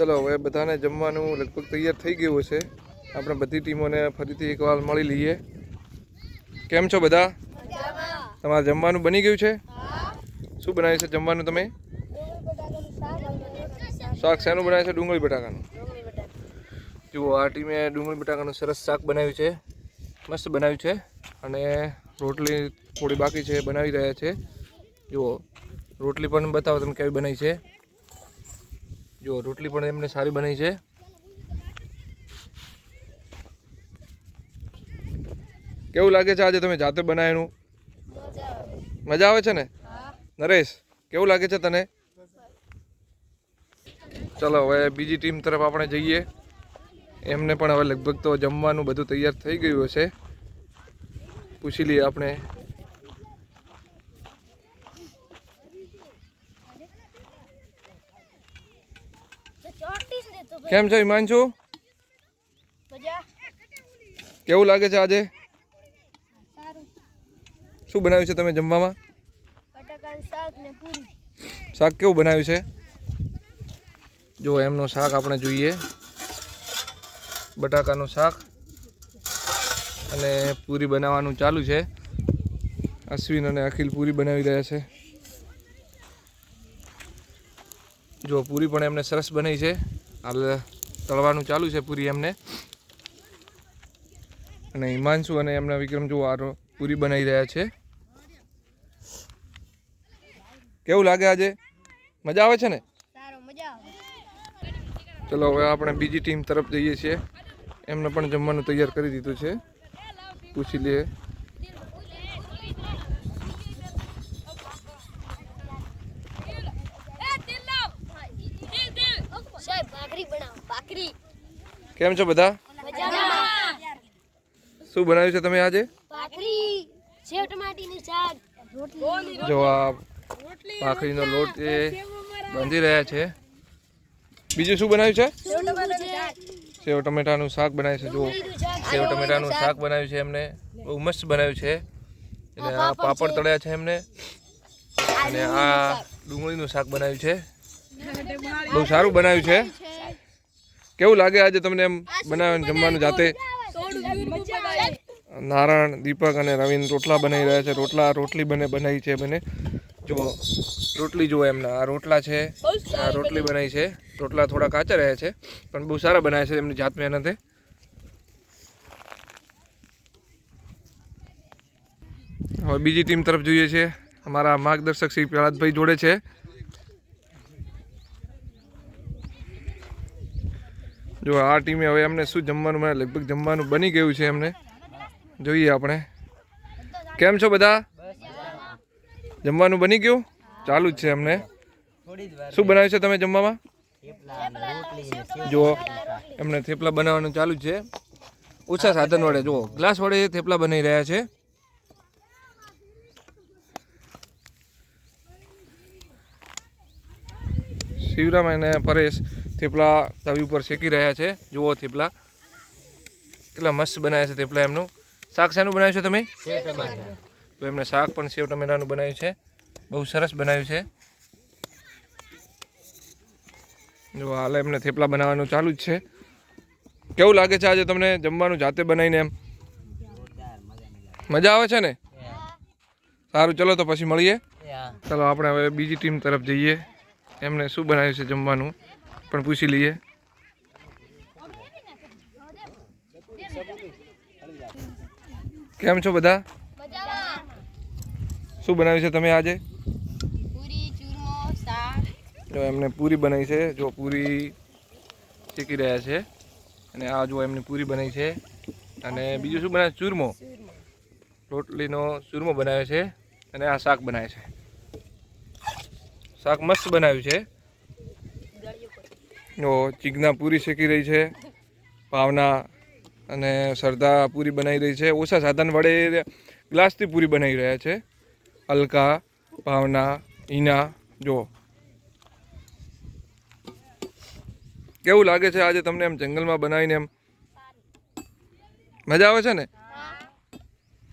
ચલો, હવે બધાને જમવાનું લગભગ તૈયાર થઈ ગયું હશે. આપણે બધી ટીમોને ફરીથી એકવાર મળી લઈએ. કેમ છો બધા? તમારે જમવાનું બની ગયું છે? શું બનાવ્યું છે જમવાનું તમે? શાક શેનું બનાવ્યું છે? ડુંગળી બટાકાનું. જુઓ, આ ટીમે ડુંગળી બટાકાનું સરસ શાક બનાવ્યું છે. મસ્ત બનાવ્યું છે. અને રોટલી થોડી બાકી છે, બનાવી રહ્યા છે. જુઓ, રોટલી પણ બતાવો તમે કેવી બનાવી છે. જુઓ રોટલી પણ એમને સારી બની છે. કેવું લાગે છે આજે તમે જાતે બનાવેલું? મજા આવે છે ને? નરેશ, કેવું લાગે છે તને? ચલો, હવે બીજી ટીમ તરફ આપણે જઈએ. એમને પણ હવે લગભગ તો જમવાનું બધું તૈયાર થઈ ગયું હશે. પૂછી લઈએ આપણે. કેમ છે હિમાંશુ કેવું લાગે છે આજે? શું બનાવ્યું છે તમે જમવામાં? શાક કેવું બનાવ્યું છે? જો એમનું શાક આપણે જોઈએ. બટાકાનું શાક અને પૂરી બનાવવાનું ચાલુ છે. અશ્વિન અને અખિલ પૂરી બનાવી રહ્યા છે. જો પૂરી પણ એમને સરસ બની છે. હાલ તળવાનું ચાલુ છે પૂરી એમને. અને હિમાંશુ અને એમના વિક્રમ જો આરો પૂરી બનાવી રહ્યા છે. કેવું લાગે આજે? મજા આવે છે ને? ચલો હવે આપણે બીજી ટીમ તરફ જઈએ છીએ. એમને પણ જમવાનું તૈયાર કરી દીધું છે. પૂછી લઈએ સાહેબ ભાખરી બનાવો કેમ છો બધા? શું બનાવ્યું છે તમે આજે? ભાખરી સેવ ટમાટીનું શાક રોટલી. જો આ ભાખરીનો લોટ એ બાંધી રહ્યા છે. બીજું શું બનાવ્યું છે? સેવ ટમાટીનું શાક બનાવ્યું છે. જો સેવ ટમેટાનું શાક બનાવ્યું છે એમને. બહુ મસ્ત બનાવ્યું છે. અને આ પાપડ તળ્યા છે એમને. અને આ ડુંગળીનું શાક બનાવ્યું છે. બહુ સારું બનાવ્યું છે. કેવું લાગે આજે તમને એમ બનાવવાનું જમવાનું જાતે? નારાયણ દીપક અને રવિન રોટલા બનાવી રહ્યા છે. રોટલા રોટલી બને બનાવી છે બને. જો રોટલી જુઓ એમના. આ રોટલા છે. આ રોટલી બનાવી. છે. રોટલા થોડા કાચા રહ્યા છે પણ બહુ સારા બનાવ્યા છે એમની જાત મહેનતે હવે બીજી ટીમ તરફ જોઈએ છે. અમારા માર્ગદર્શક શ્રી પ્રહલાદભાઈ જોડે છે. જો આ ટીમે હવે એમને શું જમવાનું મને લગભગ જમવાનું બની ગયું છે એમને. જોઈએ આપણે. કેમ છો બધા? જમવાનું બની ગયું? ચાલુ જ છે એમને. શું બનાવ્યું છે તમે જમવામાં? જુઓ, એમને થેપલા બનાવવાનું ચાલુ જ છે. ઓછા સાધન વડે, જુઓ, ગ્લાસ વડે થેપલા બનાવી રહ્યા છે. શિવરામ અને પરેશ થેપલા તવી ઉપર શેકી રહ્યા છે. જુઓ થેપલા. કેટલા મસ્ત બનાવ્યા છે થેપલા એમનું. શાક શાનું બનાવ્યું છે તમે? તો એમને શાક પણ સેવ ટમેટાનું બનાવ્યું છે. બહુ સરસ બનાવ્યું છે. જો હાલ એમને થેપલા બનાવવાનું ચાલુ જ છે. કેવું લાગે છે આજે તમને જમવાનું જાતે બનાવીને એમ? મજા આવે છે ને? સારું ચલો તો પછી મળીએ. ચલો આપણે હવે બીજી ટીમ તરફ જઈએ. એમને શું બનાવ્યું છે જમવાનું? પણ પૂછી લઈએ. કેમ છો બધા? શું બનાવ્યું છે તમે આજે? જો એમને પૂરી બનાવી છે. જો પૂરી શીખી રહ્યા છે. અને આ જો એમની પૂરી બનાવી છે. અને બીજું શું બનાવે? ચૂરમો. રોટલીનો ચૂરમો બનાવ્યો છે. અને આ શાક બનાવે છે. શાક મસ્ત બનાવ્યું છે. ચીગના પૂરી શેકી રહી છે, પાવના અને સરદા પૂરી બનાવી રહી છે. ઓછા સાધન વડે ગ્લાસથી પૂરી બનાવી રહ્યા છે. અલકા ભાવના ઈના, જો. કેવું લાગે છે આજે તમને એમ જંગલમાં બનાવીને એમ? મજા આવે છે ને?